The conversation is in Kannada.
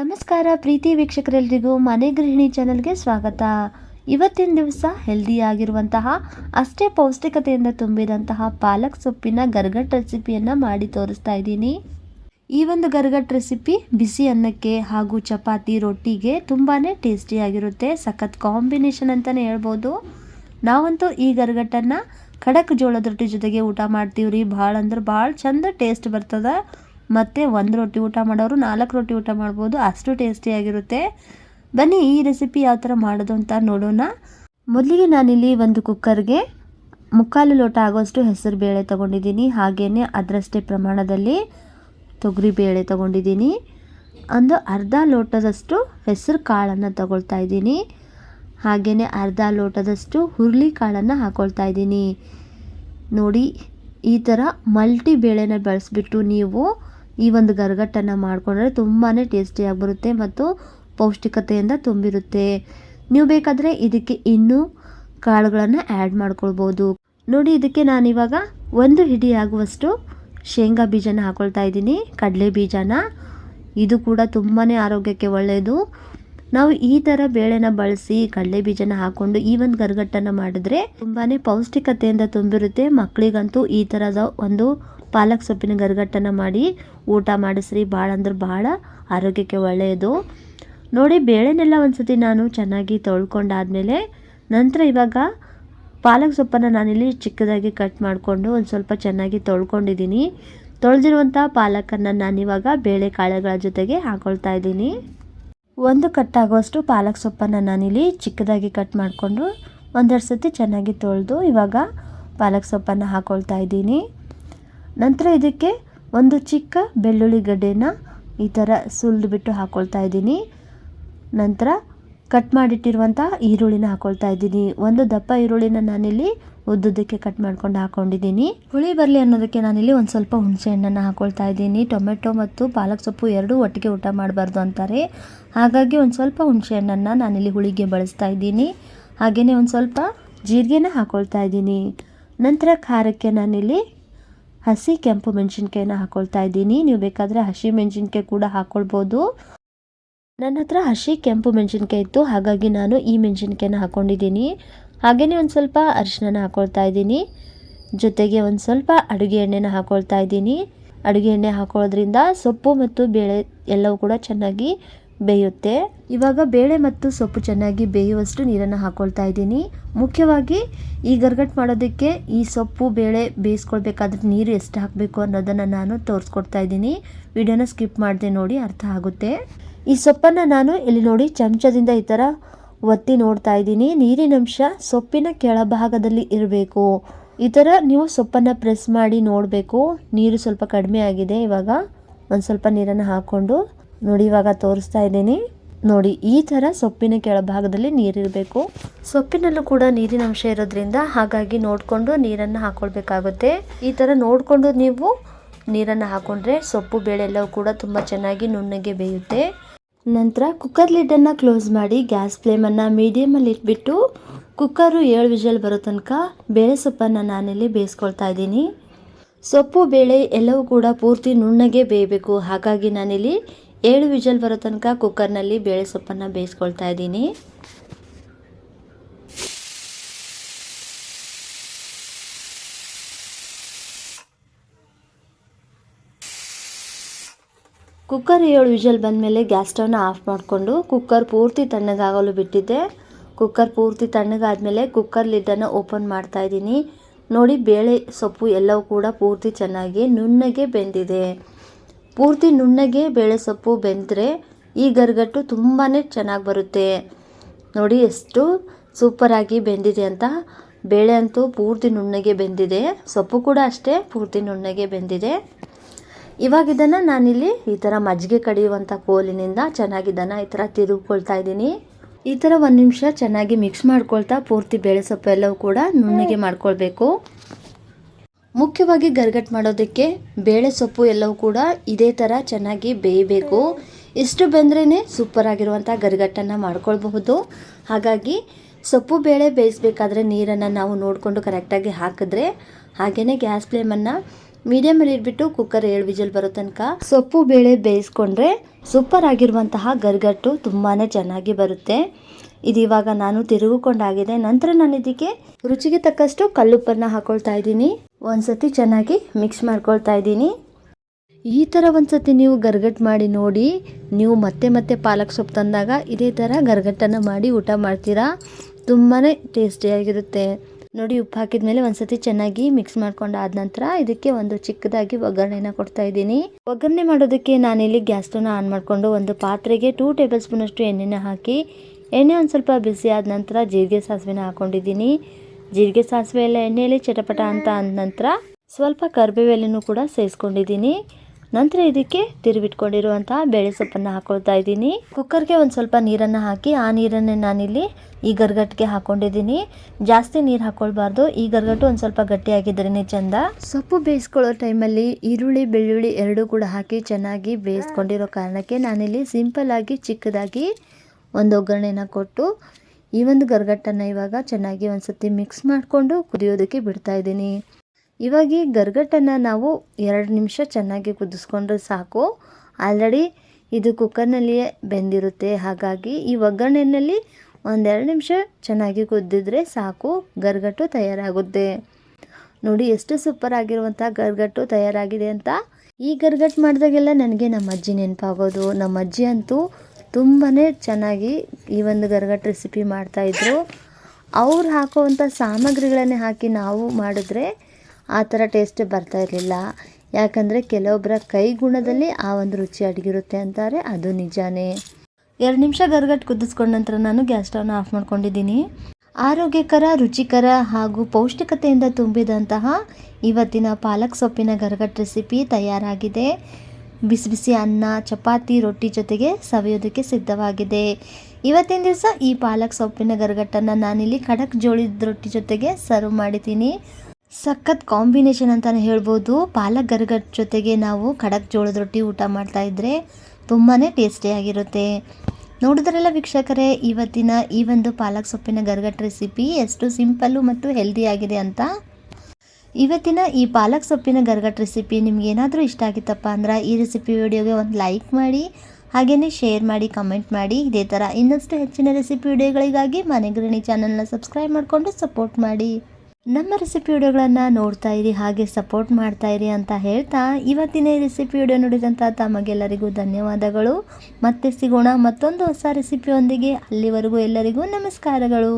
ನಮಸ್ಕಾರ ಪ್ರೀತಿ ವೀಕ್ಷಕರೆಲ್ಲರಿಗೂ, ಮನೆ ಗೃಹಿಣಿ ಚಾನಲ್ಗೆ ಸ್ವಾಗತ. ಇವತ್ತಿನ ದಿವಸ ಹೆಲ್ದಿಯಾಗಿರುವಂತಹ ಅಷ್ಟೇ ಪೌಷ್ಟಿಕತೆಯಿಂದ ತುಂಬಿದಂತಹ ಪಾಲಕ್ ಸೊಪ್ಪಿನ ಗರ್ಗಟ್ ರೆಸಿಪಿಯನ್ನು ಮಾಡಿ ತೋರಿಸ್ತಾ ಇದ್ದೀನಿ. ಈ ಒಂದು ಗರ್ಗಟ್ ರೆಸಿಪಿ ಬಿಸಿ ಅನ್ನಕ್ಕೆ ಹಾಗೂ ಚಪಾತಿ, ರೊಟ್ಟಿಗೆ ತುಂಬಾ ಟೇಸ್ಟಿಯಾಗಿರುತ್ತೆ ಸಖತ್ ಕಾಂಬಿನೇಷನ್ ಅಂತಲೇ ಹೇಳ್ಬೋದು. ನಾವಂತೂ ಈ ಗರ್ಗಟ್ಟನ್ನು ಖಡಕ್ ಜೋಳದ ರೊಟ್ಟಿ ಜೊತೆಗೆ ಊಟ ಮಾಡ್ತೀವಿ ರೀ ಭಾಳ ಅಂದ್ರೆ ಭಾಳ ಚಂದ ಟೇಸ್ಟ್ ಬರ್ತದೆ. ಮತ್ತು ಒಂದು ರೊಟ್ಟಿ ಊಟ ಮಾಡೋರು ನಾಲ್ಕು ರೊಟ್ಟಿ ಊಟ ಮಾಡ್ಬೋದು. ಅಷ್ಟು ಟೇಸ್ಟಿಯಾಗಿರುತ್ತೆ ಬನ್ನಿ ಈ ರೆಸಿಪಿ ಯಾವ ಥರ ಮಾಡೋದು ಅಂತ ನೋಡೋಣ. ಮೊದಲಿಗೆ ನಾನಿಲ್ಲಿ ಒಂದು ಕುಕ್ಕರ್ಗೆ ಮುಕ್ಕಾಲು ಲೋಟ ಆಗೋಷ್ಟು ಹೆಸರು ಬೇಳೆ ತೊಗೊಂಡಿದ್ದೀನಿ. ಹಾಗೆಯೇ ಅದರಷ್ಟೇ ಪ್ರಮಾಣದಲ್ಲಿ ತೊಗರಿ ಬೇಳೆ ತೊಗೊಂಡಿದ್ದೀನಿ. ಒಂದು ಅರ್ಧ ಲೋಟದಷ್ಟು ಹೆಸರು ಕಾಳನ್ನು ತಗೊಳ್ತಾ ಇದ್ದೀನಿ. ಹಾಗೆಯೇ ಅರ್ಧ ಲೋಟದಷ್ಟು ಹುರುಳಿ ಕಾಳನ್ನು ಹಾಕೊಳ್ತಾ ಇದ್ದೀನಿ. ನೋಡಿ, ಈ ಥರ ಮಲ್ಟಿ ಬೇಳೆನ ಬಳಸಿಬಿಟ್ಟು ನೀವು ಈ ಒಂದು ಗರ್ಗಟ್ಟನ್ನು ಮಾಡಿಕೊಂಡ್ರೆ ತುಂಬಾ ಟೇಸ್ಟಿಯಾಗಿ ಬರುತ್ತೆ ಮತ್ತು ಪೌಷ್ಟಿಕತೆಯಿಂದ ತುಂಬಿರುತ್ತೆ. ನೀವು ಬೇಕಾದರೆ ಇದಕ್ಕೆ ಇನ್ನೂ ಕಾಳುಗಳನ್ನು ಆ್ಯಡ್ ಮಾಡ್ಕೊಳ್ಬೋದು. ನೋಡಿ ಇದಕ್ಕೆ ನಾನಿವಾಗ ಒಂದು ಹಿಡಿ ಆಗುವಷ್ಟು ಶೇಂಗಾ ಬೀಜನ ಹಾಕೊಳ್ತಾ ಇದ್ದೀನಿ. ಕಡಲೆ ಬೀಜನ. ಇದು ಕೂಡ ತುಂಬಾ ಆರೋಗ್ಯಕ್ಕೆ ಒಳ್ಳೆಯದು ನಾವು ಈ ಥರ ಬೇಳೆನ ಬಳಸಿ ಕಡಲೆ ಬೀಜನ ಹಾಕ್ಕೊಂಡು ಈ ಒಂದು ಗರ್ಗಟ್ಟನ್ನು ಮಾಡಿದ್ರೆ ತುಂಬಾ ಪೌಷ್ಟಿಕತೆಯಿಂದ ತುಂಬಿರುತ್ತೆ. ಮಕ್ಕಳಿಗಂತೂ ಈ ಥರದ ಒಂದು ಪಾಲಕ್ ಸೊಪ್ಪಿನ ಗರ್ಗಟ್ಟನ್ನು ಮಾಡಿ ಊಟ ಮಾಡಿಸ್ರಿ. ಭಾಳ ಅಂದ್ರೆ ಭಾಳ ಆರೋಗ್ಯಕ್ಕೆ ಒಳ್ಳೆಯದು ನೋಡಿ, ಬೇಳೆನೆಲ್ಲ ಒಂದ್ಸತಿ ನಾನು ಚೆನ್ನಾಗಿ ತೊಳ್ಕೊಂಡಾದ್ಮೇಲೆ ನಂತರ ಇವಾಗ ಪಾಲಕ್ ಸೊಪ್ಪನ್ನು ನಾನಿಲ್ಲಿ ಚಿಕ್ಕದಾಗಿ ಕಟ್ ಮಾಡಿಕೊಂಡು ಒಂದು ಸ್ವಲ್ಪ ಚೆನ್ನಾಗಿ ತೊಳ್ಕೊಂಡಿದ್ದೀನಿ. ತೊಳೆದಿರುವಂಥ ಪಾಲಕನ್ನು ನಾನಿವಾಗ ಬೇಳೆ ಕಾಳುಗಳ ಜೊತೆಗೆ ಹಾಕೊಳ್ತಾ ಇದ್ದೀನಿ. ಒಂದು ಕಟ್ಟಾಗುವಷ್ಟು ಪಾಲಕ್ ಸೊಪ್ಪನ್ನು ನಾನಿಲ್ಲಿ ಚಿಕ್ಕದಾಗಿ ಕಟ್ ಮಾಡಿಕೊಂಡು ಒಂದೆರಡು ಸತಿ ಚೆನ್ನಾಗಿ ತೊಳೆದು ಇವಾಗ ಪಾಲಕ್ ಸೊಪ್ಪನ್ನು ಹಾಕೊಳ್ತಾ ಇದ್ದೀನಿ. ನಂತರ ಇದಕ್ಕೆ ಒಂದು ಚಿಕ್ಕ ಬೆಳ್ಳುಳ್ಳಿ ಗಡ್ಡೆನ ಈ ಥರ ಸುಲಿದು ಬಿಟ್ಟು ಹಾಕ್ಕೊಳ್ತಾ ಇದ್ದೀನಿ. ನಂತರ ಕಟ್ ಮಾಡಿಟ್ಟಿರುವಂಥ ಈರುಳ್ಳಿನ ಹಾಕ್ಕೊಳ್ತಾ ಇದ್ದೀನಿ. ಒಂದು ದಪ್ಪ ಈರುಳ್ಳಿನ ನಾನಿಲ್ಲಿ ಉದ್ದುದಕ್ಕೆ ಕಟ್ ಮಾಡ್ಕೊಂಡು ಹಾಕ್ಕೊಂಡಿದ್ದೀನಿ ಹುಳಿ ಬರಲಿ ಅನ್ನೋದಕ್ಕೆ ನಾನಿಲ್ಲಿ ಒಂದು ಸ್ವಲ್ಪ ಹುಣಸೆ ಹಣ್ಣನ್ನು ಹಾಕ್ಕೊಳ್ತಾ ಇದ್ದೀನಿ. ಟೊಮೆಟೊ ಮತ್ತು ಪಾಲಕ್ ಸೊಪ್ಪು ಎರಡೂ ಒಟ್ಟಿಗೆ ಊಟ ಮಾಡಬಾರ್ದು ಅಂತಾರೆ. ಹಾಗಾಗಿ ಒಂದು ಸ್ವಲ್ಪ ಹುಣಸೆ ಹಣ್ಣನ್ನು ನಾನಿಲ್ಲಿ ಹುಳಿಗೆ ಬಳಸ್ತಾ ಇದ್ದೀನಿ. ಹಾಗೆಯೇ ಒಂದು ಸ್ವಲ್ಪ ಜೀರಿಗೆನ ಹಾಕ್ಕೊಳ್ತಾ ಇದ್ದೀನಿ. ನಂತರ ಖಾರಕ್ಕೆ ನಾನಿಲ್ಲಿ ಹಸಿ ಕೆಂಪು ಮೆಣಸಿನ್ಕಾಯಿನ ಹಾಕೊಳ್ತಾ ಇದ್ದೀನಿ. ನೀವು ಬೇಕಾದರೆ ಹಸಿ ಮೆಣಸಿನ್ಕಾಯಿ ಕೂಡ ಹಾಕ್ಕೊಳ್ಬೋದು ನನ್ನ ಹತ್ರ ಹಸಿ ಕೆಂಪು ಮೆಣಸಿನ್ಕಾಯಿ ಇತ್ತು. ಹಾಗಾಗಿ ನಾನು ಈ ಮೆಣಸಿನ್ಕಾಯಿನ ಹಾಕ್ಕೊಂಡಿದ್ದೀನಿ ಹಾಗೆಯೇ ಒಂದು ಸ್ವಲ್ಪ ಅರಿಶಿನ ಹಾಕ್ಕೊಳ್ತಾ ಇದ್ದೀನಿ. ಜೊತೆಗೆ ಒಂದು ಸ್ವಲ್ಪ ಅಡುಗೆ ಎಣ್ಣೆನ ಹಾಕ್ಕೊಳ್ತಾ ಇದ್ದೀನಿ. ಅಡುಗೆ ಎಣ್ಣೆ ಹಾಕೊಳ್ಳೋದ್ರಿಂದ ಸೊಪ್ಪು ಮತ್ತು ಬೇಳೆ ಎಲ್ಲವೂ ಕೂಡ ಚೆನ್ನಾಗಿ ಬೇಯುತ್ತೆ. ಇವಾಗ ಬೇಳೆ ಮತ್ತು ಸೊಪ್ಪು ಚೆನ್ನಾಗಿ ಬೇಯುವಷ್ಟು ನೀರನ್ನು ಹಾಕ್ಕೊಳ್ತಾ ಇದ್ದೀನಿ. ಮುಖ್ಯವಾಗಿ ಈ ಗರ್ಗಟ್ ಮಾಡೋದಕ್ಕೆ ಈ ಸೊಪ್ಪು, ಬೇಳೆ ಬೇಯಿಸ್ಕೊಳ್ಬೇಕಾದ್ರೆ ನೀರು ಎಷ್ಟು ಹಾಕಬೇಕು ಅನ್ನೋದನ್ನು ನಾನು ತೋರಿಸ್ಕೊಡ್ತಾ ಇದ್ದೀನಿ. ವಿಡಿಯೋನ ಸ್ಕಿಪ್ ಮಾಡಿದೆ ನೋಡಿ ಅರ್ಥ ಆಗುತ್ತೆ. ಈ ಸೊಪ್ಪನ್ನು ನಾನು ಇಲ್ಲಿ ನೋಡಿ ಚಮಚದಿಂದ ಈ ಥರ ಒತ್ತಿ ನೋಡ್ತಾ ಇದ್ದೀನಿ. ನೀರಿನಂಶ ಸೊಪ್ಪಿನ ಕೆಳಭಾಗದಲ್ಲಿ ಇರಬೇಕು. ಈ ಥರ ನೀವು ಸೊಪ್ಪನ್ನು ಪ್ರೆಸ್ ಮಾಡಿ ನೋಡಬೇಕು. ನೀರು ಸ್ವಲ್ಪ ಕಡಿಮೆ ಆಗಿದೆ ಇವಾಗ. ಒಂದು ಸ್ವಲ್ಪ ನೀರನ್ನು ಹಾಕ್ಕೊಂಡು ನೋಡಿ, ಇವಾಗ ತೋರಿಸ್ತಾ ಇದ್ದೀನಿ. ನೋಡಿ, ಈ ಥರ ಸೊಪ್ಪಿನ ಕೆಳಭಾಗದಲ್ಲಿ ನೀರಿರಬೇಕು ಸೊಪ್ಪಿನಲ್ಲೂ ಕೂಡ ನೀರಿನ ಅಂಶ ಇರೋದ್ರಿಂದ ಹಾಗಾಗಿ ನೋಡಿಕೊಂಡು ನೀರನ್ನು ಹಾಕ್ಕೊಳ್ಬೇಕಾಗುತ್ತೆ ಈ ಥರ ನೋಡಿಕೊಂಡು ನೀವು ನೀರನ್ನು ಹಾಕ್ಕೊಂಡ್ರೆ ಸೊಪ್ಪು ಬೇಳೆ ಎಲ್ಲವೂ ಕೂಡ ತುಂಬ ಚೆನ್ನಾಗಿ ನುಣ್ಣಗೆ ಬೇಯುತ್ತೆ. ನಂತರ ಕುಕ್ಕರ್ ಲಿಡ್ಡನ್ನು ಕ್ಲೋಸ್ ಮಾಡಿ ಗ್ಯಾಸ್ ಫ್ಲೇಮನ್ನು ಮೀಡಿಯಮಲ್ಲಿ ಇಟ್ಬಿಟ್ಟು ಕುಕ್ಕರು ಏಳು ವಿಷಲ್ ಬರೋ ತನಕ ಬೇಳೆ ಸೊಪ್ಪನ್ನು ನಾನಿಲ್ಲಿ ಬೇಯಿಸ್ಕೊಳ್ತಾ ಇದ್ದೀನಿ. ಸೊಪ್ಪು, ಬೇಳೆ ಎಲ್ಲವೂ ಕೂಡ ಪೂರ್ತಿ ನುಣ್ಣಗೆ ಬೇಯಬೇಕು. ಹಾಗಾಗಿ ನಾನಿಲ್ಲಿ ಏಳು ವಿಜಲ್ ಬರೋ ತನಕ ಕುಕ್ಕರ್ನಲ್ಲಿ ಬೇಳೆ ಸೊಪ್ಪನ್ನು ಬೇಯಿಸ್ಕೊಳ್ತಾ ಇದ್ದೀನಿ. ಕುಕ್ಕರ್ ಏಳು ವಿಷಲ್ ಬಂದಮೇಲೆ ಗ್ಯಾಸ್ ಸ್ಟವ್ನ ಆಫ್ ಮಾಡಿಕೊಂಡು ಕುಕ್ಕರ್ ಪೂರ್ತಿ ತಣ್ಣಗಾಗಲು ಬಿಟ್ಟಿದ್ದೆ. ಕುಕ್ಕರ್ ಪೂರ್ತಿ ತಣ್ಣಗಾದಮೇಲೆ ಕುಕ್ಕರ್ ಲಿಡ್ಡನ್ನು ಓಪನ್ ಮಾಡ್ತಾ ಇದ್ದೀನಿ. ನೋಡಿ, ಬೇಳೆ ಸೊಪ್ಪು ಎಲ್ಲವೂ ಕೂಡ ಪೂರ್ತಿ ಚೆನ್ನಾಗಿ ನುಣ್ಣಗೆ ಬೆಂದಿದೆ. ಪೂರ್ತಿ ನುಣ್ಣಗೆ ಬೇಳೆ ಸೊಪ್ಪು ಬೆಂದರೆ ಈ ಗರ್ಗಟ್ಟು ತುಂಬಾ ಚೆನ್ನಾಗಿ ಬರುತ್ತೆ. ನೋಡಿ ಎಷ್ಟು ಸೂಪರಾಗಿ ಬೆಂದಿದೆ ಅಂತ. ಬೇಳೆ ಅಂತೂ ಪೂರ್ತಿ ನುಣ್ಣಗೆ ಬೆಂದಿದೆ. ಸೊಪ್ಪು ಕೂಡ ಅಷ್ಟೇ ಪೂರ್ತಿ ನುಣ್ಣಗೆ ಬೆಂದಿದೆ. ಇವಾಗ ಇದನ್ನು ನಾನಿಲ್ಲಿ ಈ ಥರ ಮಜ್ಜಿಗೆ ಕಡಿಯುವಂಥ ಕೋಲಿನಿಂದ ಚೆನ್ನಾಗಿದ್ದಾನ ಈ ಥರ ತಿರುಗ್ಕೊಳ್ತಾ ಇದ್ದೀನಿ. ಈ ಥರ ಒಂದು ನಿಮಿಷ ಚೆನ್ನಾಗಿ ಮಿಕ್ಸ್ ಮಾಡ್ಕೊಳ್ತಾ ಪೂರ್ತಿ ಬೇಳೆ ಸೊಪ್ಪು ಎಲ್ಲವೂ ಕೂಡ ನುಣ್ಣಗೆ ಮಾಡ್ಕೊಳ್ಬೇಕು. ಮುಖ್ಯವಾಗಿ ಗರ್ಗಟ್ ಮಾಡೋದಕ್ಕೆ ಬೇಳೆ ಸೊಪ್ಪು ಎಲ್ಲವೂ ಕೂಡ ಇದೇ ಥರ ಚೆನ್ನಾಗಿ ಬೇಯಬೇಕು. ಇಷ್ಟು ಬೆಂದ್ರೇ ಸೂಪರ್ ಆಗಿರುವಂಥ ಗರ್ಗಟ್ಟನ್ನು ಮಾಡ್ಕೊಳ್ಬಹುದು. ಹಾಗಾಗಿ ಸೊಪ್ಪು ಬೇಳೆ ಬೇಯಿಸ್ಬೇಕಾದ್ರೆ ನೀರನ್ನು ನಾವು ನೋಡಿಕೊಂಡು ಕರೆಕ್ಟಾಗಿ ಹಾಕಿದ್ರೆ ಹಾಗೆಯೇ ಗ್ಯಾಸ್ ಫ್ಲೇಮನ್ನು ಮೀಡಿಯಮಲ್ಲಿ ಇಟ್ಬಿಟ್ಟು ಕುಕ್ಕರ್ ಏಳು ವಿಜಲ್ ಬರೋ ತನಕ ಸೊಪ್ಪು ಬೇಳೆ ಬೇಯಿಸ್ಕೊಂಡ್ರೆ ಸೂಪರ್ ಆಗಿರುವಂತಹ ಗರ್ಗಟ್ಟು ತುಂಬಾ ಚೆನ್ನಾಗಿ ಬರುತ್ತೆ. ಇದು ನಾನು ತಿರುಗಿಕೊಂಡಾಗಿದೆ. ನಂತರ ನಾನು ಇದಕ್ಕೆ ರುಚಿಗೆ ತಕ್ಕಷ್ಟು ಕಲ್ಲುಪ್ಪನ್ನು ಹಾಕೊಳ್ತಾ ಇದ್ದೀನಿ. ಒಂದ್ಸತಿ ಚೆನ್ನಾಗಿ ಮಿಕ್ಸ್ ಮಾಡ್ಕೊಳ್ತಾ ಇದ್ದೀನಿ. ಈ ಥರ ಒಂದ್ಸತಿ ನೀವು ಗರ್ಗಟ್ ಮಾಡಿ ನೋಡಿ. ನೀವು ಮತ್ತೆ ಮತ್ತೆ ಪಾಲಕ್ ಸೊಪ್ಪು ತಂದಾಗ ಇದೇ ಥರ ಗರ್ಗಟ್ಟನ್ನು ಮಾಡಿ ಊಟ ಮಾಡ್ತೀರಾ? ತುಂಬಾ ಟೇಸ್ಟಿಯಾಗಿರುತ್ತೆ ನೋಡಿ, ಉಪ್ಪು ಹಾಕಿದ ಮೇಲೆ ಒಂದ್ಸತಿ ಚೆನ್ನಾಗಿ ಮಿಕ್ಸ್ ಮಾಡ್ಕೊಂಡು ಆದ ನಂತರ ಇದಕ್ಕೆ ಒಂದು ಚಿಕ್ಕದಾಗಿ ಒಗ್ಗರಣೆನ ಕೊಡ್ತಾ ಇದ್ದೀನಿ. ಒಗ್ಗರಣೆ ಮಾಡೋದಕ್ಕೆ ನಾನಿಲ್ಲಿ ಗ್ಯಾಸ್ ಸ್ಟವ್ನ ಆನ್ ಮಾಡಿಕೊಂಡು ಒಂದು ಪಾತ್ರೆಗೆ ಟೂ ಟೇಬಲ್ ಸ್ಪೂನಷ್ಟು ಎಣ್ಣೆನ ಹಾಕಿ ಎಣ್ಣೆ ಒಂದು ಸ್ವಲ್ಪ ಬಿಸಿ ಆದ ನಂತರ ಜೀರಿಗೆ ಸಾಸಿವೆನ ಹಾಕೊಂಡಿದ್ದೀನಿ. ಜೀರಿಗೆ ಸಾಸಿವೆ ಎಲ್ಲ ಎಣ್ಣೆಯಲ್ಲಿ ಚಟಪಟ ಅಂತ ಅಂದ ನಂತರ ಸ್ವಲ್ಪ ಕರಿಬೇವೆಲೆನೂ ಕೂಡ ಸೇರಿಸ್ಕೊಂಡಿದ್ದೀನಿ ನಂತರ ಇದಕ್ಕೆ ತಿರುವಿಟ್ಕೊಂಡಿರುವಂತಹ ಬೇಳೆ ಸೊಪ್ಪನ್ನು ಹಾಕೊಳ್ತಾ ಇದ್ದೀನಿ. ಕುಕ್ಕರ್ಗೆ ಒಂದು ಸ್ವಲ್ಪ ನೀರನ್ನು ಹಾಕಿ, ಆ ನೀರನ್ನೇ ನಾನಿಲ್ಲಿ ಈ ಗರ್ಗಟ್ಟಿಗೆ ಹಾಕೊಂಡಿದ್ದೀನಿ. ಜಾಸ್ತಿ ನೀರು ಹಾಕ್ಕೊಳ್ಬಾರ್ದು ಈ ಗರ್ಗಟ್ಟು ಒಂದು ಸ್ವಲ್ಪ ಗಟ್ಟಿಯಾಗಿದ್ರೇ ಚಂದ. ಸೊಪ್ಪು ಬೇಯಿಸ್ಕೊಳ್ಳೋ ಟೈಮಲ್ಲಿ ಈರುಳ್ಳಿ, ಬೆಳ್ಳುಳ್ಳಿ ಎರಡೂ ಕೂಡ ಹಾಕಿ ಚೆನ್ನಾಗಿ ಬೇಯಿಸ್ಕೊಂಡಿರೋ ಕಾರಣಕ್ಕೆ ನಾನಿಲ್ಲಿ ಸಿಂಪಲ್ ಆಗಿ ಚಿಕ್ಕದಾಗಿ ಒಂದು ಒಗ್ಗರಣೆನ ಕೊಟ್ಟು ಈ ಒಂದು ಗರ್ಗಟ್ಟನ್ನು ಇವಾಗ ಚೆನ್ನಾಗಿ ಒಂದ್ಸತಿ ಮಿಕ್ಸ್ ಮಾಡಿಕೊಂಡು ಕುದಿಯೋದಕ್ಕೆ ಬಿಡ್ತಾ ಇದ್ದೀನಿ. ಇವಾಗ ಈ ಗರ್ಗಟ್ಟನ್ನು ನಾವು ಎರಡು ನಿಮಿಷ ಚೆನ್ನಾಗಿ ಕುದಿಸ್ಕೊಂಡ್ರೆ ಸಾಕು. ಆಲ್ರೆಡಿ ಇದು ಕುಕ್ಕರ್ನಲ್ಲಿಯೇ ಬೆಂದಿರುತ್ತೆ. ಹಾಗಾಗಿ ಈ ಒಗ್ಗರಣೆಯಲ್ಲಿ ಒಂದೆರಡು ನಿಮಿಷ ಚೆನ್ನಾಗಿ ಕುದ್ದಿದ್ರೆ ಸಾಕು. ಗರ್ಗಟ್ಟು ತಯಾರಾಗುತ್ತೆ. ನೋಡಿ ಎಷ್ಟು ಸೂಪರ್ ಆಗಿರುವಂಥ ಗರ್ಗಟ್ಟು ತಯಾರಾಗಿದೆ ಅಂತ. ಈ ಗರ್ಗಟ್ಟು ಮಾಡಿದಾಗೆಲ್ಲ ನನಗೆ ನಮ್ಮ ಅಜ್ಜಿ ನೆನಪಾಗೋದು. ನಮ್ಮ ಅಜ್ಜಿ ಅಂತೂ ತುಂಬಾ ಚೆನ್ನಾಗಿ ಈ ಒಂದು ಗರ್ಗಟ್ ರೆಸಿಪಿ ಮಾಡ್ತಾಯಿದ್ರು ಅವ್ರು ಹಾಕುವಂಥ ಸಾಮಗ್ರಿಗಳನ್ನೇ ಹಾಕಿ ನಾವು ಮಾಡಿದ್ರೆ ಆ ಥರ ಟೇಸ್ಟ್ ಬರ್ತಾ ಇರಲಿಲ್ಲ. ಯಾಕಂದರೆ ಕೆಲವೊಬ್ಬರ ಕೈಗುಣದಲ್ಲಿ ಆ ಒಂದು ರುಚಿ ಅಡಗಿರುತ್ತೆ ಅಂತಾರೆ, ಅದು ನಿಜಾನೇ. ಎರಡು ನಿಮಿಷ ಗರ್ಗಟ್ಟು ಕುದಿಸ್ಕೊಂಡ ನಂತರ ನಾನು ಗ್ಯಾಸ್ ಸ್ಟವ್ನ ಆಫ್ ಮಾಡ್ಕೊಂಡಿದ್ದೀನಿ. ಆರೋಗ್ಯಕರ, ರುಚಿಕರ ಹಾಗೂ ಪೌಷ್ಟಿಕತೆಯಿಂದ ತುಂಬಿದಂತಹ ಇವತ್ತಿನ ಪಾಲಕ್ ಸೊಪ್ಪಿನ ಗರ್ಗಟ್ ರೆಸಿಪಿ ತಯಾರಾಗಿದೆ. ಬಿಸಿ ಬಿಸಿ ಅನ್ನ, ಚಪಾತಿ, ರೊಟ್ಟಿ ಜೊತೆಗೆ ಸವಿಯೋದಕ್ಕೆ ಸಿದ್ಧವಾಗಿದೆ. ಇವತ್ತಿನ ದಿವಸ ಈ ಪಾಲಕ್ ಸೊಪ್ಪಿನ ಗರಗಟ್ಟನ್ನು ನಾನಿಲ್ಲಿ ಖಡಕ್ ಜೋಳದ ರೊಟ್ಟಿ ಜೊತೆಗೆ ಸರ್ವ್ ಮಾಡಿದ್ದೀನಿ. ಸಖತ್ ಕಾಂಬಿನೇಷನ್ ಅಂತಲೇ ಹೇಳ್ಬೋದು. ಪಾಲಕ್ ಗರಗಟ್ ಜೊತೆಗೆ ನಾವು ಖಡಕ್ ಜೋಳದ ರೊಟ್ಟಿ ಊಟ ಮಾಡ್ತಾ ಇದ್ದರೆ ತುಂಬಾ ಟೇಸ್ಟಿಯಾಗಿರುತ್ತೆ ನೋಡಿದ್ರಲ್ಲ ವೀಕ್ಷಕರೇ, ಇವತ್ತಿನ ಈ ಒಂದು ಪಾಲಕ್ ಸೊಪ್ಪಿನ ಗರಗಟ್ ರೆಸಿಪಿ ಎಷ್ಟು ಸಿಂಪಲ್ಲು ಮತ್ತು ಹೆಲ್ದಿಯಾಗಿದೆ ಅಂತ? ಇವತ್ತಿನ ಈ ಪಾಲಕ್ ಸೊಪ್ಪಿನ ಗರ್ಗಟ್ ರೆಸಿಪಿ ನಿಮ್ಗೆ ಏನಾದರೂ ಇಷ್ಟ ಆಗಿತ್ತಪ್ಪ ಅಂದ್ರೆ ಈ ರೆಸಿಪಿ ವಿಡಿಯೋಗೆ ಒಂದು ಲೈಕ್ ಮಾಡಿ ಹಾಗೆಯೇ ಶೇರ್ ಮಾಡಿ ಕಮೆಂಟ್ ಮಾಡಿ. ಇದೇ ಥರ ಇನ್ನಷ್ಟು ಹೆಚ್ಚಿನ ರೆಸಿಪಿ ವಿಡಿಯೋಗಳಿಗಾಗಿ ಮನೆಗೃಹಿಣಿ ಚಾನಲ್ನ ಸಬ್ಸ್ಕ್ರೈಬ್ ಮಾಡಿಕೊಂಡು ಸಪೋರ್ಟ್ ಮಾಡಿ. ನಮ್ಮ ರೆಸಿಪಿ ವಿಡಿಯೋಗಳನ್ನು ನೋಡ್ತಾ ಇರಿ, ಹಾಗೆ ಸಪೋರ್ಟ್ ಮಾಡ್ತಾ ಇರಿ ಅಂತ ಹೇಳ್ತಾ ಇವತ್ತಿನ ಈ ರೆಸಿಪಿ ವಿಡಿಯೋ ನೋಡಿದಂಥ ತಮಗೆಲ್ಲರಿಗೂ ಧನ್ಯವಾದಗಳು. ಮತ್ತೆ ಸಿಗೋಣ ಮತ್ತೊಂದು ಹೊಸ ರೆಸಿಪಿಯೊಂದಿಗೆ ಅಲ್ಲಿವರೆಗೂ ಎಲ್ಲರಿಗೂ ನಮಸ್ಕಾರಗಳು.